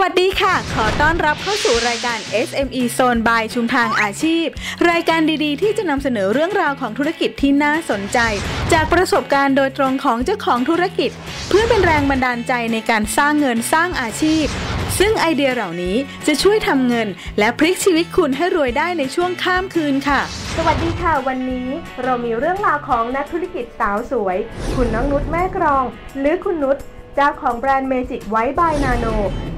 วัสดีค่ะ ขอต้อนรับเข้าสู่รายการ SME Zone by ชุมทางอาชีพ รายการดีๆ ที่จะนำเสนอเรื่องราวของธุรกิจที่น่าสนใจ จากประสบการณ์โดยตรงของเจ้าของธุรกิจ เพื่อเป็นแรงบันดาลใจในการสร้างเงินสร้างอาชีพ ซึ่งไอเดียเหล่านี้จะช่วยทำเงิน และพลิกชีวิตคุณให้รวยได้ในช่วงข้ามคืนค่ะ สวัสดีค่ะ วันนี้เรามีเรื่องราวของนักธุรกิจสาวสวย คุณน้องนุชแม่กรอง หรือคุณนุชเจ้าของแบรนด์เมจิกไวท์บายนาโน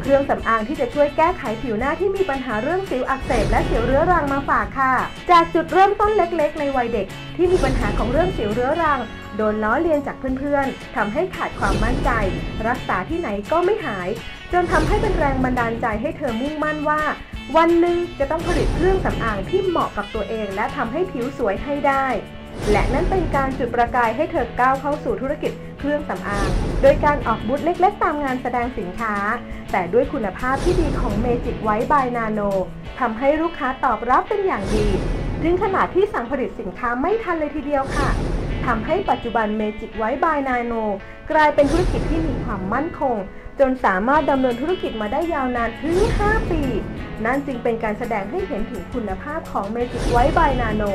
เครื่องสำอางที่จะช่วยแก้ไขผิวหน้าที่มีปัญหาเรื่องสิวอักเสบและสิวเรื้อรังมาฝากค่ะ จากจุดเริ่มต้นเล็กๆ ในวัยเด็ก ที่มีปัญหาของเรื่องสิวเรื้อรัง โดนล้อเลียนจากเพื่อนๆทำให้ขาดความมั่นใจ รักษาที่ไหนก็ไม่หาย จนทำให้เป็นแรงบันดาลใจให้เธอมุ่งมั่นว่า วันหนึ่งจะต้องผลิตเครื่องสำอางที่เหมาะกับตัวเอง และทำให้ผิวสวยให้ได้ และนั่นเป็นการจุดประกายให้เธอก้าวเข้าสู่ธุรกิจเครื่องสำอาง โดยการออกบูธเล็กๆ ตามงานแสดงสินค้า แต่ด้วยคุณภาพที่ดีของ Magic White by Nano ทำให้ลูกค้าตอบรับเป็นอย่างดี ถึงขนาดที่สั่งผลิตสินค้าไม่ทันเลยทีเดียวค่ะทำให้ปัจจุบัน Magic White by Nano กลายเป็นธุรกิจที่มีความมั่นคง จนสามารถดำเนินธุรกิจมาได้ยาวนานถึง 5 ปี นั่นจึงเป็นการแสดงให้เห็นถึงคุณภาพของ Magic White by Nano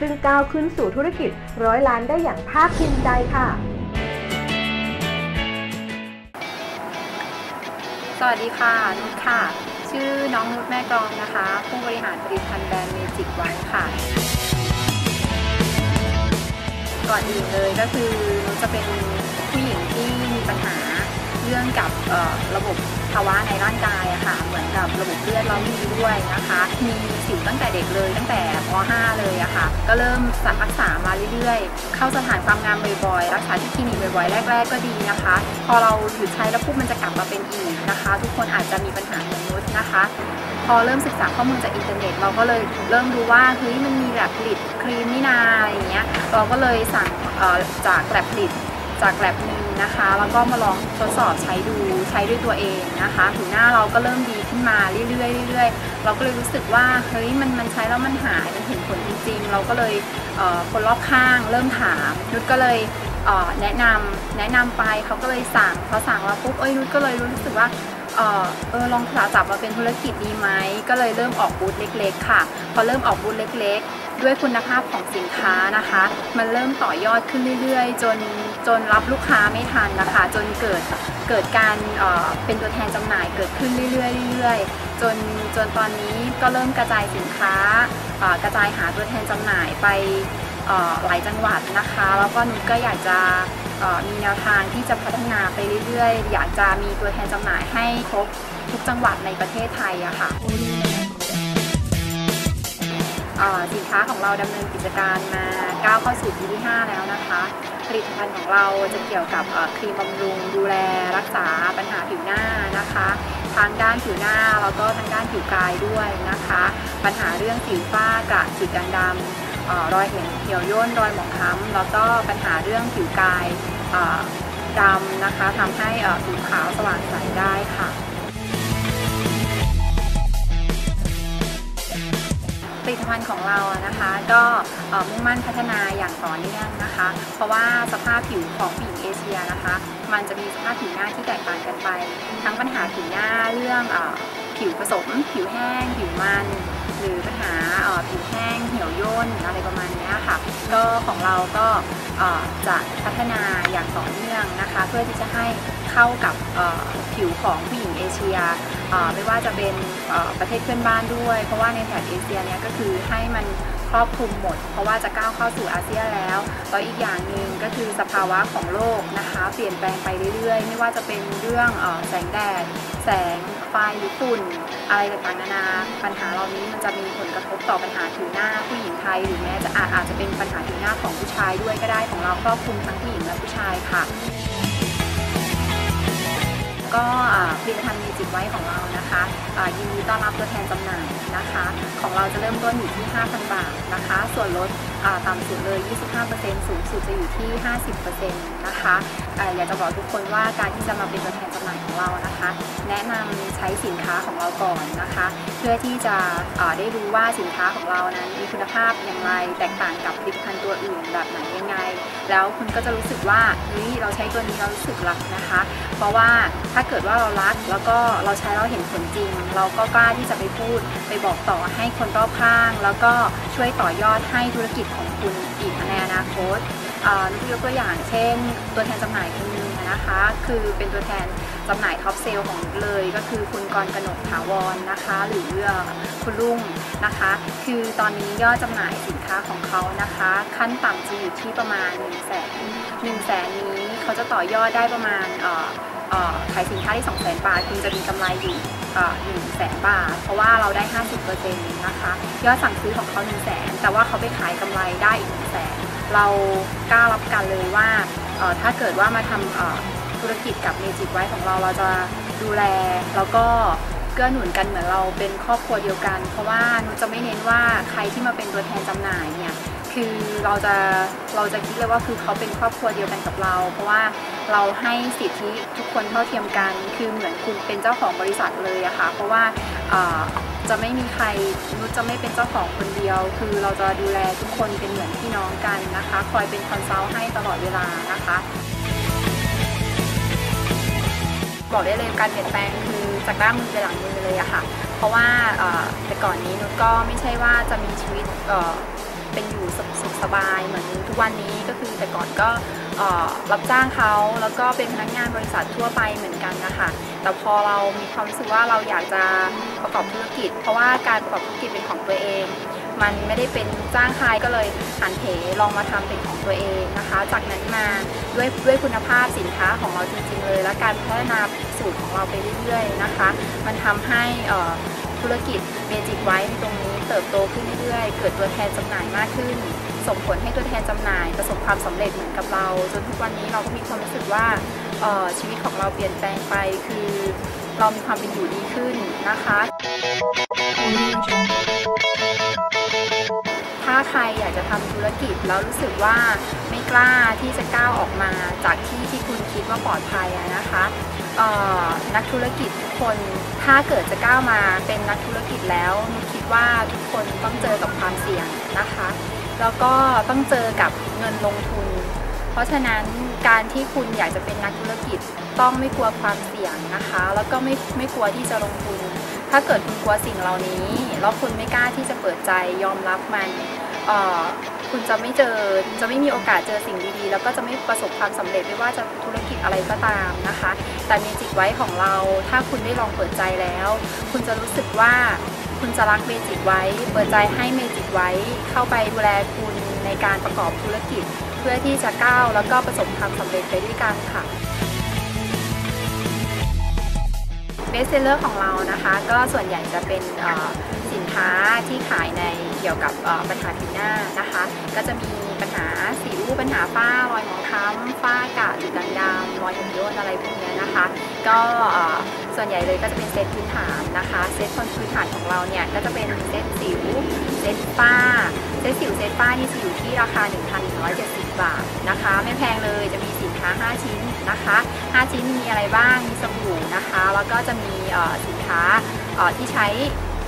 ซึ่งก้าวขึ้นสู่ธุรกิจร้อยล้านได้อย่างภาคภูมิใจค่ะ สวัสดีค่ะนุชค่ะ ชื่อน้องนุชแม่กรองนะคะ ผู้บริหารผลิตภัณฑ์แบรนด์เมจิกไว้ค่ะ ก่อนอื่นเลยก็คือนุชจะเป็นผู้หญิงที่มีปัญหาเรื่องกับระบบ ภาวะในร่างกายอะค่ะ เหมือนกับระบบเลือดเราไม่ดีด้วยนะคะ มีสิวตั้งแต่เด็กเลยตั้งแต่ป .5 เลยอะค่ะ ก็เริ่มรักษามาเรื่อยๆ เข้าสถานความงามบ่อยๆ รักษาที่คลินิกบ่อยๆ แรก ๆ ก็ดีนะคะ พอเราหยุดใช้แล้วปุ๊บมันจะกลับมาเป็นอีกนะคะ ทุกคนอาจจะมีปัญหาเหมือนนุชนะคะ พอเริ่มศึกษาข้อมูลจากอินเทอร์เน็ต เราก็เลยเริ่มดูว่าเฮ้ยมันมีแลบผลิตครีมนี่นาอะไรอย่างเงี้ย เราก็เลยสั่งจากแลบผลิตจากแลบนึง นะคะ แล้วก็มาลองทดสอบใช้ดูใช้ด้วยตัวเองนะคะผิวหน้าเราก็เริ่มดีขึ้นมาเรื่อยๆเรื่อยๆเราก็เลยรู้สึกว่าเฮ้ยมันมันใช้แล้วมันหายมันเห็นผลจริงๆ เราก็เลยเคนรอบข้างเริ่มถามนุชก็เลยเแนะนำแนะนำไปเขาก็เลยสั่งพอสั่งแล้วปุ๊บเอ้ยนุชก็เลยรู้สึกว่าเออเออลองขาจับมาเป็นธุรกิจดีไหมก็เลยเริ่มออกบูธเล็ก ๆ ค่ะ พอเริ่มออกบูธเล็ก ๆ ด้วยคุณภาพของสินค้านะคะ มันเริ่มต่อยอดขึ้นเรื่อยๆ จนจนรับลูกค้าไม่ทันนะคะ จนเกิดเกิดการเเป็นตัวแทนจำหน่ายเกิดขึ้นเรื่อยๆเรื่อยๆจนจนตอนนี้ก็เริ่มกระจายสินค้ากระจายหาตัวแทนจำหน่ายไปหลายจังหวัดนะคะ แล้วก็นุชก็อยากจะมีแนวทางที่จะพัฒนาไปเรื่อยๆ อยากจะมีตัวแทนจำหน่ายให้ครบทุกจังหวัดในประเทศไทยอะค่ะเอ่อ สินค้าของเราดำเนินกิจการมาก้าวเข้าสู่ปีที่ 5 แล้วนะคะผลิตภัณฑ์ของเราจะเกี่ยวกับครีมบำรุงดูแลรักษาปัญหาผิวหน้านะคะ ทางด้านผิวหน้าแล้วก็ทางด้านผิวกายด้วยนะคะ ปัญหาเรื่องสิวฝ้ากระจุดด่างดำรอยเห็นเหี่ยวย่นรอยหมองคล้ำแล้วก็ปัญหาเรื่องผิวกายดำนะคะทำให้ผิวขาวสว่างใสได้ค่ะ ลิตภัณฑ์ของเราอะนะคะ ก็มุ่งมั่นพัฒนาอย่างต่อเนื่องนะคะ เพราะว่าสภาพผิวของผู้หญิงเอเชียนะคะ มันจะมีสภาพผิวหน้าที่แตกต่างกันไป ทั้งปัญหาผิวหน้าเรื่องอผิวผสม ผิวแห้ง ผิวมัน หรือปัญหาผิวแห้งเหี่ยวย่นอะไรประมาณนี้ค่ะ ก็ของเราก็จะพัฒนาอย่างต่อเนื่องนะคะ เพื่อที่จะให้เข้ากับผิวของผู้หญิงเอเชีย ไม่ว่าจะเป็นประเทศเพื่อนบ้านด้วย เพราะว่าในแถบเอเชียเนี่ยก็คือให้มันครอบคลุมหมด เพราะว่าจะก้าวเข้าสู่อาเซียนแล้วแล้วอีกอย่างหนึ่งก็คือสภาวะของโลกนะคะ เปลี่ยนแปลงไปเรื่อยๆ ไม่ว่าจะเป็นเรื่องอแสงแดด แสงไฟหรือฝุ่นอะไรต่างๆนานาปัญหาเหล่านี้มันจะมีผลกระทบต่อปัญหาผิวหน้าผู้หญิงไทยหรือแม้จะอาจอาจจะเป็นปัญหาผิวหน้าของผู้ชายด้วยก็ได้ของเราครอบคลุมทั้งผู้หญิงและผู้ชายค่ะ ก็ผลิตภัณฑ์มีจิตไว้ของเรานะคะยินดีต้อนรับตัวแทนจำหน่ายนะคะ ของเราจะเริ่มต้นอยู่ที่ 5,000 บาทนะคะ ส่วนลดต่ำสุดเลย 25%สูงสุดจะอยู่ที่ 50%นะคะอะอยากจะบอกทุกคนว่าการที่จะมาเป็นตัวแทนจำหน่ายของเรานะคะ ช้สินค้าของเราก่อนนะคะ เพื่อที่จะได้รู้ว่าสินค้าของเรานั้นมีคุณภาพอย่างไร แตกต่างกับผลิตภัณฑ์ตัวอื่นแบบไหนยังไง แล้วคุณก็จะรู้สึกว่าเฮ้ยเราใช้ตัวนี้เรารู้สึกรักนะคะ เพราะว่าถ้าเกิดว่าเรารักแล้วก็เราใช้เราเห็นผลจริง เราก็กล้าที่จะไปพูดไปบอกต่อให้คนรอบข้าง แล้วก็ช่วยต่อยอดให้ธุรกิจของคุณอีกในอนาคตนุกยกตัวอย่างเช่น ตัวแทนจำหน่ายคนนึงนะคะ คือเป็นตัวแทน จำหน่ายท็อปเซลของเลยก็คือคุณกรกนกถาวรนะคะ หรือคุณลุงนะคะ คือตอนนี้ยอดจำหน่ายสินค้าของเขานะคะ ขั้นต่ำจะอยู่ที่ประมาณ1นึ่งแสนหนึ่งแสนนี้เขาจะต่อยอดได้ประมาณขายสินค้าที่ 2 0 0 0 0 0 บาท คุณจะมีกำไรอยู่หนึ่งแสนบาท เพราะว่าเราได้ 50%นะคะ ยอดสั่งซื้อของเขา1 0 0 0 0แสนแต่ว่าเขาไปขายกำไรได้อีก1 0 0 0 0แสนเรากล้ารับกันเลยว่าถ้าเกิดว่ามาทำ ธุรกิจกับเมจิกไว้ของเราเราจะดูแล แล้วก็เกื้อหนุนกันเหมือนเราเป็นครอบครัวเดียวกัน เพราะว่านุจะไม่เน้นว่าใครที่มาเป็นตัวแทนจำหน่ายเนี่ยคือเราจะเราจะคิดเลยว่าคือเขาเป็นครอบครัวเดียวกันกับเรา เพราะว่าเราให้สิทธิทุกคนเท่าเทียมกัน คือเหมือนคุณเป็นเจ้าของบริษัทเลยอะค่ะ เพราะว่าจะไม่มีใครนุชจะไม่เป็นเจ้าของคนเดียว คือเราจะดูแลทุกคนเป็นเหมือนพี่น้องกันนะคะ คอยเป็นคอนซัลท์ให้ตลอดเวลานะคะ บอกได้เลยการเปลี่ยนแปลงคือจากหน้ามือไปหลังมือเลยอะค่ะ เพราะว่าแต่ก่อนนี้นุชก็ไม่ใช่ว่าจะมีชีวิตเป็นอยู่สุขสบายเหมือนทุกวันนี้ก็คือแต่ก่อนก็รับจ้างเขาแล้วก็เป็นพนักงานบริษัททั่วไปเหมือนกันนะคะแต่พอเรามีความรู้สึกว่าเราอยากจะประกอบธุรกิจ เพราะว่าการประกอบธุรกิจเป็นของตัวเอง มันไม่ได้เป็นจ้างใครก็เลยหันเหลองมาทำเป็นของตัวเองนะคะ จากนั้นมาด้วยด้วยคุณภาพสินค้าของเราจริงๆเลย และการพัฒนาสูตรของเราไปเรื่อยๆนะคะ มันทำให้ธุรกิจเมจิกไว้ตรงนี้เติบโตขึ้นเรื่อยๆ เกิดตัวแทนจำหน่ายมากขึ้น ส่งผลให้ตัวแทนจำหน่าย ประสบความสำเร็จเหมือนกับเรา จนทุกวันนี้เราก็มีความรู้สึกว่าชีวิตของเราเปลี่ยนแปลงไปคือ เรามีความเป็นอยู่ดีขึ้นนะคะ ใครอยากจะทำธุรกิจแล้วรู้สึกว่าไม่กล้าที่จะก้าวออกมาจากที่ที่คุณคิดว่าปลอดภัยนะคะนักธุรกิจทุกคนถ้าเกิดจะก้าวมาเป็นนักธุรกิจแล้วนุคิดว่าทุกคนต้องเจอกับความเสี่ยงนะคะ แล้วก็ต้องเจอกับเงินลงทุน เพราะฉะนั้นการที่คุณอยากจะเป็นนักธุรกิจต้องไม่กลัวความเสี่ยงนะคะ แล้วก็ไม่ไม่กลัวที่จะลงทุน ถ้าเกิดคุณกลัวสิ่งเหล่านี้ แล้วคุณไม่กล้าที่จะเปิดใจยอมรับมัน คุณจะไม่เจอจะไม่มีโอกาสเจอสิ่งดีๆ แล้วก็จะไม่ประสบความสำเร็จไม่ว่าจะธุรกิจอะไรก็ตามนะคะ แต่เมจิกไว้ของเราถ้าคุณได้ลองเปิดใจแล้ว คุณจะรู้สึกว่าคุณจะรักเมจิกไว้ เปิดใจให้เมจิกไว้เข้าไปดูแลคุณในการประกอบธุรกิจ เพื่อที่จะก้าวแล้วก็ประสบความสำเร็จไปด้วยกันค่ะเบสเซลเลอร์ของเรานะคะ ก็ส่วนใหญ่จะเป็น ค้าที่ขายในเกี่ยวกับปัญหาผิวหน้านะคะ ก็จะมีปัญหาสิวปัญหาฝ้ารอยหมองคล้ำฝ้ากระจุดด่างดำรอยหย่นย่นอะไรพวกนี้นะคะ ก็ส่วนใหญ่เลยก็จะเป็นเซตพื้นฐานนะคะเซตคนพื้นฐานของเราเนี่ยก็จะเป็นเซตสิวเซตฝ้าเซตสิวเซตฝ้านี่จะอยู่ที่ราคา 1,170 บาทนะคะ ไม่แพงเลยจะมีสินค้า 5 ชิ้นนะคะ 5 ชิ้นมีอะไรบ้างมีสบู่นะคะ แล้วก็จะมีสินค้าที่ใช้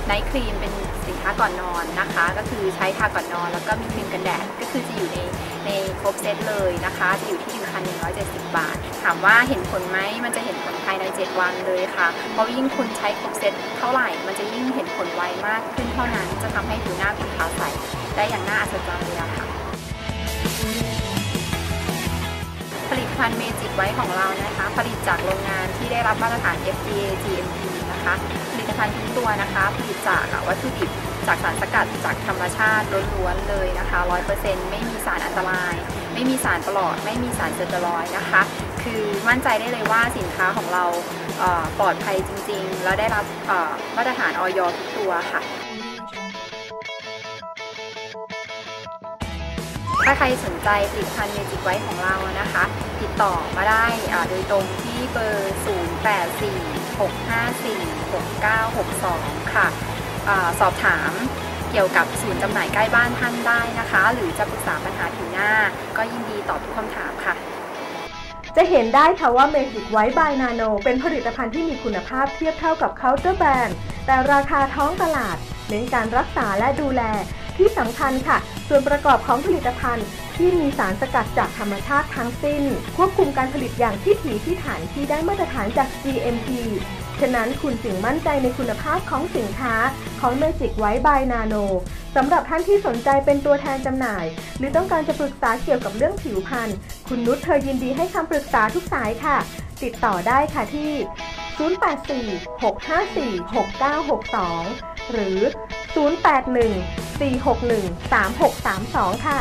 ไนท์ครีมเป็นสินค้าก่อนนอนนะคะ ก็คือใช้ทาก่อนนอน แล้วก็มีครีมกันแดดก็คือจะอยู่ในในครบเซตเลยนะคะจะอยู่ที่1,170 บาท ถามว่าเห็นผลไหมมันจะเห็นผลภายใน 7 วันเลยค่ะ เพราะยิ่งคุณใช้ครบเซตเท่าไหร่ มันจะยิ่งเห็นผลไวมากขึ้นเท่านั้น จะทำให้ผิวหน้าคุณขาวใสได้อย่างน่าอัศจรรย์เลยค่ะผลิตภัณฑ์เมจิกไว้ของเรานะคะ ผลิตจากโรงงานที่ได้รับมาตรฐาน FDA GMP นะคะ ลิตภัณฑ์ทุกตัวนะคะผลิตจากวัตถุดิบจากสารสกัดจากธรรมชาติล้วนๆเลยนะคะ 100%ไม่มีสารอันตราย ไม่มีสารปลอด ไม่มีสารเซตรอยนะคะ คือมั่นใจได้เลยว่าสินค้าของเราปลอดภัยจริงๆ แล้วได้รับมาตรฐานออยทุกตัวค่ะถ้าใครสนใจผลิตภัณฑ์เมจิกไว้ของเรานะคะ ติดต่อมาได้โดยตรงที่เบอร์ 084 6546962 ค่ะอสอบถามเกี่ยวกับศูนย์จำหน่ายใกล้บ้านท่านได้นะคะ หรือจะปรึกษาปัญหาผิวหน้า ก็ยินดีตอบทุกคำถามค่ะ จะเห็นได้ค่ะว่า Magic White by Nano เป็นผลิตภัณฑ์ที่มีคุณภาพเทียบเท่ากับเคาน์เตอร์แบรนด์แต่ราคาท้องตลาด เน้นการรักษาและดูแลที่สำคัญค่ะ ส่วนประกอบของผลิตภัณฑ์ ที่มีสารสกัดจากธรรมชาติทั้งสิ้น ควบคุมการผลิตอย่างที่ถีที่ฐานที่ได้มาตรฐานจาก GMP ฉะนั้นคุณจึงมั่นใจในคุณภาพของสินค้าของ Magic White by Nano สำหรับท่านที่สนใจเป็นตัวแทนจำหน่าย หรือต้องการจะปรึกษาเกี่ยวกับเรื่องผิวพรรณคุณนุชเธอยินดีให้คำปรึกษาทุกสายค่ะ ติดต่อได้ค่ะที่ 084-654-6962 หรือ 081-461-3632 ค่ะ